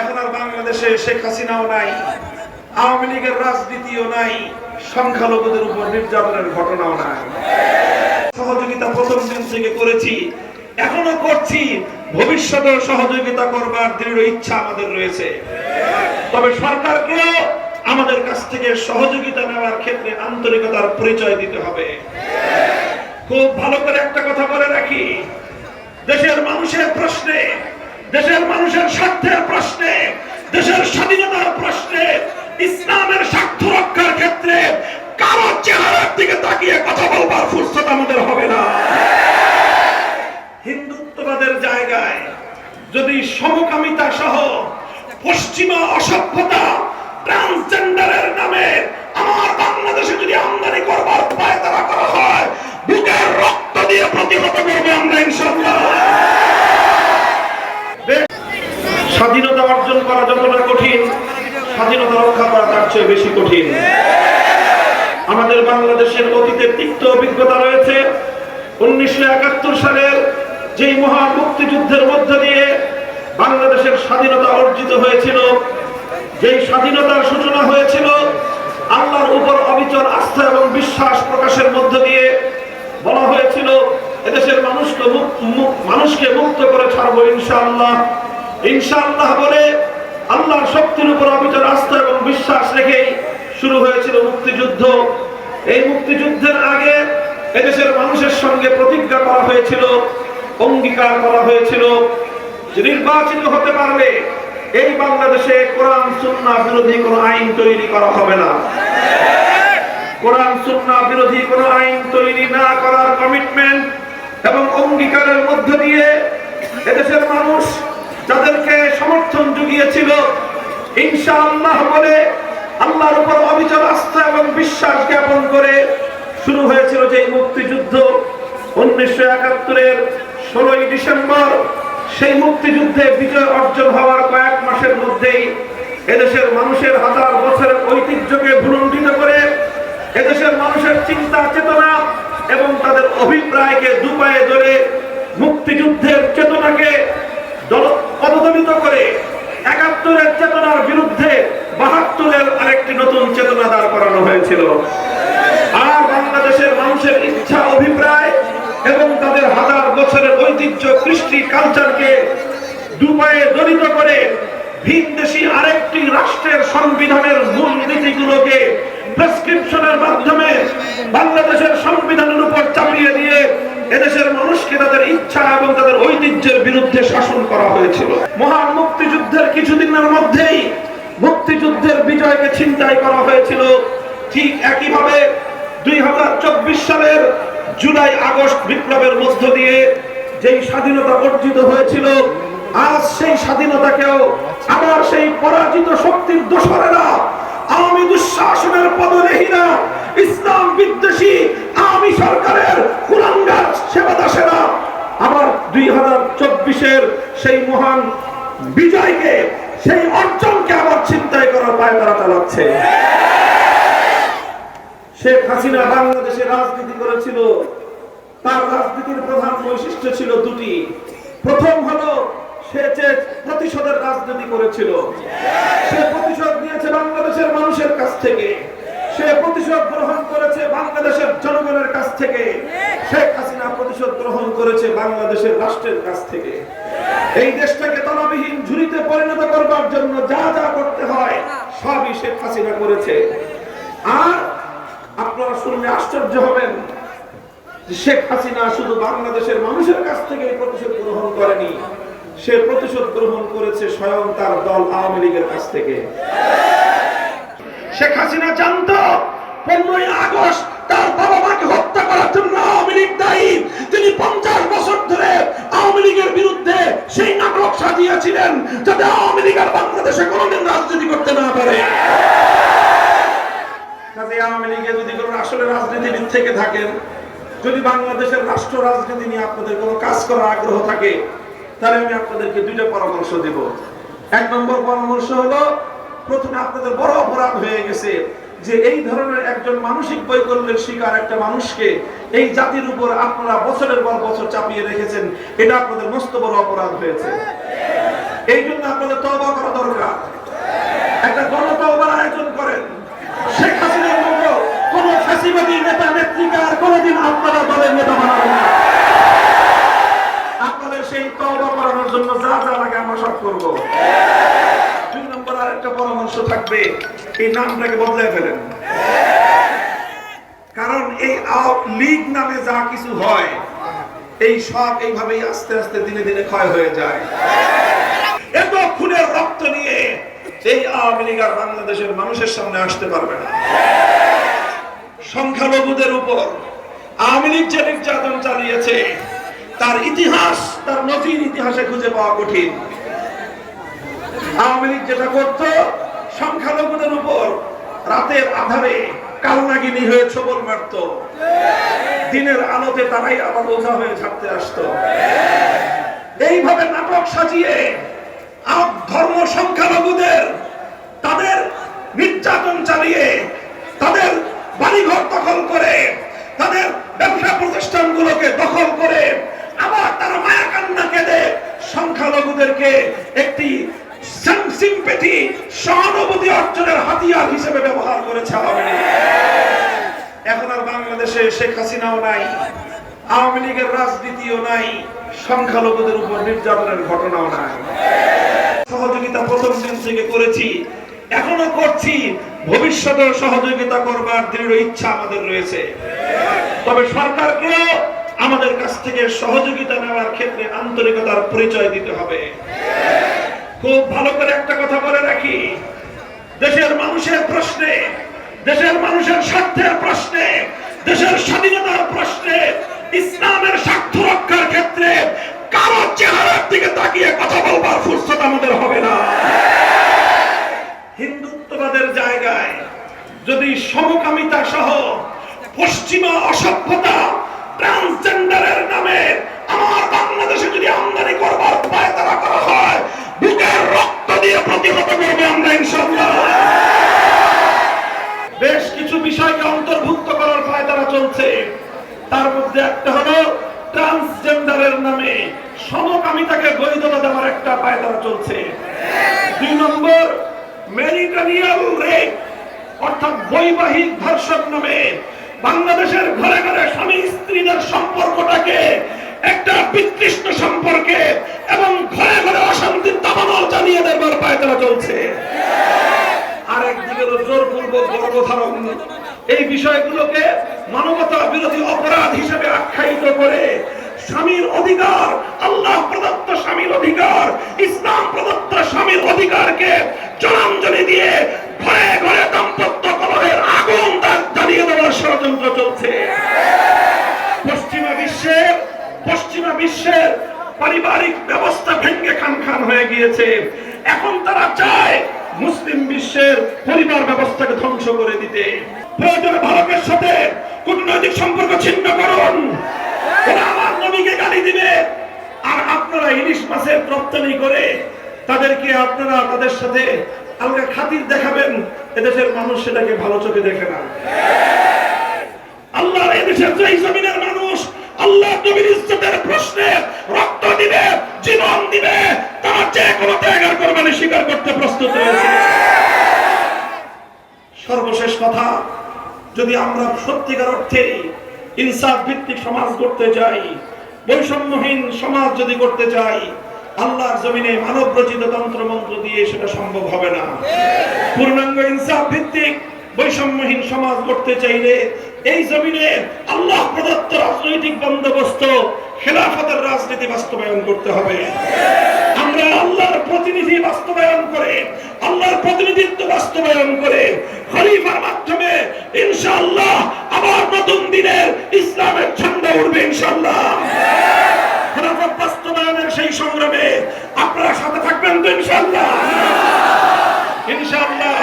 এখন আর বাংলাদেশে শেখ হাসিনাও নাই, আওয়ামী লীগের রাজনীতিও নাই, সংখ্যালঘুদের উপর নির্যাতনের ঘটনাও নাই। সহযোগিতা প্রথম দিন থেকে করেছি, এখনও করছি, ভবিষ্যতেও সহযোগিতা করবার দৃঢ় ইচ্ছা আমাদের রয়েছে। তবে সরকারকেও আমাদের কাছ থেকে সহযোগিতা নেওয়ার ক্ষেত্রে আন্তরিকতার পরিচয় দিতে হবে। খুব ভালো করে একটা কথা বলে রাখি, দেশের মানুষের প্রশ্নে দেশের মানুষের স্বার্থের প্রশ্নে, দেশের স্বাধীনতার প্রশ্নে, ইসলামের স্বার্থ রক্ষার ক্ষেত্রে কারও চেহারার দিকে তাকিয়ে কথা বলবার ফুরসত আমাদের হবে না। হিন্দুত্ববাদের জায়গায় যদি সমকামিতা সহ পশ্চিমা অসভ্যতা ট্রান্সজেন্ডারের নামে আমার বাংলাদেশে যদি আমদানি করবার পায়তারা করা হয়, বুকের রক্ত দিয়ে প্রতিহত করবে আমরা ইনশাল্লাহ স্বাধীনতা অর্জন করা যতটা কঠিন, স্বাধীনতা রক্ষা করা তার চেয়ে বেশি কঠিন। আমাদের বাংলাদেশের অতীতের তিক্ত অভিজ্ঞতা রয়েছে। উনিশশো একাত্তর সালের যেই মহা মুক্তিযুদ্ধের মধ্য দিয়ে বাংলাদেশের স্বাধীনতা অর্জিত হয়েছিল, যেই স্বাধীনতার সূচনা হয়েছিল, আল্লাহর উপর অবিচল আস্থা এবং বিশ্বাস প্রকাশের মধ্য দিয়ে বলা হয়েছিল, এদেশের মানুষকে মানুষকে মুক্ত করে ছাড়বো ইনশাআল্লাহ। ইনশাআল্লাহ বলে আল্লাহর শক্তির উপর অবিচল আস্থা এবং বিশ্বাস রেখেই শুরু হয়েছিল মুক্তিযুদ্ধ। এই মুক্তিযুদ্ধের আগে এদেশের মানুষের সঙ্গে প্রতিজ্ঞা করা হয়েছিল, অঙ্গীকার করা হয়েছিল নির্বাচিত হতে পারলে এই বাংলাদেশে কোরআন সুন্নাহ বিরোধী কোনো আইন তৈরি করা হবে না। কোরআন সুন্নাহ বিরোধী কোনো আইন তৈরি না করার কমিটমেন্ট এবং অঙ্গীকারের মধ্য দিয়ে এদেশের মানুষ যাদেরকে সমর্থন জুগিয়েছিল, ইনশাআল্লাহ বলে আল্লাহর উপর অবিচল আস্থা এবং বিশ্বাস জ্ঞাপন করে শুরু হয়েছিল যে মুক্তিযুদ্ধ। উনিশশো একাত্তরের ষোলোই ডিসেম্বর সেই মুক্তিযুদ্ধে বিজয় অর্জন হওয়ার কয়েক মাসের মধ্যেই এদেশের মানুষের হাজার বছরের ঐতিহ্যকে ভুলুণ্ঠিত করে এদেশের মানুষের চিন্তা, চেতনা এবং তাদের অভিপ্রায়কে দুপায়ে ধরে মুক্তিযুদ্ধের চেতনাকে দল- পদদলিত করে একাত্তরের চেতনার বিরুদ্ধে বাহাত্তরের আরেকটি নতুন চেতনা দাঁড় করানো হয়েছিল। আর বাংলাদেশের মানুষের ইচ্ছা, অভিপ্রায় এবং তাদের হাজার বছরের ঐতিহ্য, কৃষ্টি, কালচারকে দুপায়ে দলিত করে ভিনদেশি আরেকটি রাষ্ট্রের সংবিধানের মূল নীতিগুলোকে প্রেসক্রিপশনের মাধ্যমে বাংলাদেশের সংবিধানের উপর চাপিয়ে দিয়ে এদেশের মানুষকে তাদের ইচ্ছা এবং তাদের ঐতিহ্যের বিরুদ্ধে শাসন করা হয়েছিল। মহান মুক্তিযুদ্ধের কিছুদিনের মধ্যেই মুক্তিযুদ্ধের বিজয়কে ছিনতাই করা হয়েছিল। ঠিক একইভাবে দুই হাজার চব্বিশ সালের জুলাই আগস্ট বিপ্লবের মধ্য দিয়ে যেই স্বাধীনতা অর্জিত হয়েছিল, আজ সেই স্বাধীনতাকেও আবার সেই পরাজিত শক্তির দোসরেরা, আওয়ামী দুঃশাসনের পদরেহীরা ইসলাম বিদ্বেষী আওয়ামী সরকারের কুলাঙ্গার সেবাদাসেরা আবার দুই হাজার চব্বিশের সেই মহান বিজয়কে, সেই অর্জনকে আবার চিন্তায় করার পায় তারা চালাচ্ছে। শেখ হাসিনা বাংলাদেশে রাজনীতি করেছিল। তার রাজনীতির প্রধান বৈশিষ্ট্য ছিল দুটি। প্রথম হলো, সে যে প্রতিশোধের রাজনীতি করেছিল, সে প্রতিশোধ নিয়েছে বাংলাদেশের মানুষের কাছ থেকে। সে প্রতিশোধ গ্রহণ করেছে বাংলাদেশের জনগণের কাছ থেকে। শেখ হাসিনা প্রতিশোধ গ্রহণ করেছে বাংলাদেশের রাষ্ট্রের কাছ থেকে। এই দেশটাকে তলাবিহীন ঝুড়িতে পরিণত করবার জন্য যা যা করতে হয়, সবই শেখ হাসিনা করেছে। আর আপনারা শুনলে আশ্চর্য হবেন শেখ হাসিনা শুধু বাংলাদেশের মানুষের কাছ থেকে প্রতিশোধ গ্রহণ করেনি, সে প্রতিশোধ গ্রহণ করেছে স্বয়ং তার দল আওয়ামী লীগের কাছ থেকে। শেখ হাসিনা জানত, পনেরোই আগস্ট তার বাবা মাকে হত্যা করার জন্য আওয়ামী লীগ দায়ী। তিনি পঞ্চাশ বছর ধরে আওয়ামী লীগের বিরুদ্ধে সেই নাটক সাজিয়েছিলেন, যাতে আওয়ামী লীগ আর বাংলাদেশে কোনোদিন রাজনীতি করতে না পারে। কাজে আওয়ামী লীগে যদি কোনো আসলে রাজনীতিবিদ থেকে থাকেন, যদি বাংলাদেশের রাষ্ট্র রাজনীতি নিয়ে আপনাদের কোনো কাজ করার আগ্রহ থাকে, তাহলে আমি আপনাদেরকে দুইটা পরামর্শ দেব। এক নম্বর পরামর্শ হলো প্রথমে আপনাদের বড় অপরাধ হয়ে গেছে যে এই ধরনের একজন মানসিক বৈকল্যের শিকার একটা মানুষকে এই জাতির উপর আপনারা বছরের পর বছর চাপিয়ে রেখেছেন, এটা আপনাদের মস্ত বড় অপরাধ হয়েছে। এই জন্য আপনাদের তবা করা দরকার। একটা গণতবার আয়োজন করেন। শেখ হাসিনার মতো কোন ফাঁসিবাদী নেতা, নেত্রীকে আর কোনোদিন আপনারা দলের নেতা বানাবেন না। আপনাদের সেই তবা করানোর জন্য যা যা লাগে আমরা সব করব। একটা পরামর্শ থাকবে, এই নামটাকে বদলে ফেলেন। কারণ এই লীগ নামে যা কিছু হয়, এই সব এইভাবেই আস্তে আস্তে দিনে দিনে ক্ষয় হয়ে যায়। এত খুনের রক্ত নিয়ে এই আওয়ামী লীগ আর বাংলাদেশের মানুষের সামনে আসতে পারবে না। সংখ্যালঘুদের উপর আওয়ামী লীগ যে নির্যাতন চালিয়েছে, তার ইতিহাস, তার নজির ইতিহাসে খুঁজে পাওয়া কঠিন। আওয়ামী লীগ যেটা করত, সংখ্যালঘুদের উপর রাতের আধারে কালনাগিনি হয়ে ছবল মারত। দিনের আলোতে তারাই আবার ওঝা হয়ে ছাড়তে আসতো। এইভাবে নাটক সাজিয়ে আপ- ধর্ম সংখ্যালঘুদের তাদের নির্যাতন চালিয়ে তাদের বাড়িঘর দখল করে তাদের ব্যবসা প্রতিষ্ঠানগুলোকে দখল করে আবার তারা মায়া কান্না কেঁদে সংখ্যালঘুদেরকে একটি সিম্পেথি সহানুভূতি অর্জনের হাতিয়ার হিসেবে ব্যবহার করেছে আওয়ামী এখন আর বাংলাদেশে শেখ হাসিনাও নাই, আওয়ামী লীগের রাজনীতিও নাই, সংখ্যালঘুদের উপর নির্যাতনের ঘটনাও নাই। সহযোগিতা প্রথম দিন থেকে করেছি, এখনও করছি, ভবিষ্যতেও সহযোগিতা করবার দৃঢ় ইচ্ছা আমাদের রয়েছে। তবে সরকারকেও আমাদের কাছ থেকে সহযোগিতা নেওয়ার ক্ষেত্রে আন্তরিকতার পরিচয় দিতে হবে। খুব ভালো করে একটা কথা বলে রাখি। দেশের মানুষের প্রশ্নে, দেশের মানুষের স্বার্থের প্রশ্নে, দেশের স্বাধীনতার প্রশ্নে, ইসলামের স্বার্থ রক্ষার ক্ষেত্রে কারও চেহারার দিকে তাকিয়ে কথা বলবার ফুরসত আমাদের হবে না। হিন্দুত্ববাদের জায়গায় যদি সমকামিতা সহ পশ্চিমা অসভ্যতা একটা পায়তারা চলছে। দুই নম্বর রেপ অর্থাৎ বৈবাহিক ধর্ষণ নামে বাংলাদেশের ঘরে ঘরে স্বামী স্ত্রীদের সম্পর্কটাকে একটা বিতৃষ্ণ সম্পর্কে এবং ঘরে ঘরে অশান্তির দাবানল জানিয়ে দেবার পায়তারা চলছে। হলো জোরপূর্বক গর্ভধারণ এই বিষয়গুলোকে মানবতা বিরোধী অপরাধ হিসেবে আখ্যায়িত করে স্বামীর অধিকার আল্লাহ প্রদত্ত স্বামীর অধিকার, ইসলাম প্রদত্ত স্বামীর অধিকারকে জলাঞ্জলি দিয়ে ঘরে ঘরে দাম্পত্য কলহের আগুন জ্বালিয়ে দেওয়ার ষড়যন্ত্র চলছে। পশ্চিমা বিশ্বের পশ্চিমা বিশ্বের পারিবারিক ব্যবস্থা ভেঙ্গে খান খান হয়ে গিয়েছে। এখন তারা চায় মুসলিম বিশ্বের পরিবার ব্যবস্থাকে ধ্বংস করে দিতে। প্রয়োজনে ভারতের সাথে কূটনৈতিক সম্পর্ক ছিন্ন করুন ওরা আমার নবীকে গালি দিবে আর আপনারা ইলিশ মাছের রপ্তানি করে তাদেরকে আপনারা তাদের সাথে আলগা খাতির দেখাবেন, এদেশের মানুষ সেটাকে ভালো চোখে দেখে না। আল্লাহর এদেশের যেই জমিনের মানুষ, আল্লাহ নবীর ইজ্জতের প্রশ্নে রক্ত দিবে, জীবন দিবে, তারা যে কোনো ত্যাগের কোরবানি স্বীকার করতে প্রস্তুত রয়েছে। সর্বশেষ কথা, যদি আমরা সত্যিকার অর্থে ইনসাফ ভিত্তিক সমাজ করতে চাই বৈষম্যহীন সমাজ যদি করতে চাই, আল্লাহর জমিনে মানব রচিত তন্ত্র মন্ত্র দিয়ে সেটা সম্ভব হবে না। পূর্ণাঙ্গ ইনসাফ ভিত্তিক বৈষম্যহীন সমাজ করতে চাইলে এই জমিনে আল্লাহ প্রদত্ত রাজনৈতিক বন্দোবস্ত খেলাফতের রাজনীতি বাস্তবায়ন করতে হবে। আমরা আল্লাহর প্রতিনিধি বাস্তবায়ন করে, আল্লাহর প্রতিনিধিত্ব বাস্তবায়ন করে খলিফার মাধ্যমে ইনশাআল্লাহ আবার নতুন দিনের ইসলামের ঝান্ডা উঠবে ইনশাআল্লাহ। খেলাফত বাস্তবায়নের সেই সংগ্রামে আপনারা সাথে থাকবেন তো ইনশাআল্লাহ। ইনশাআল্লাহ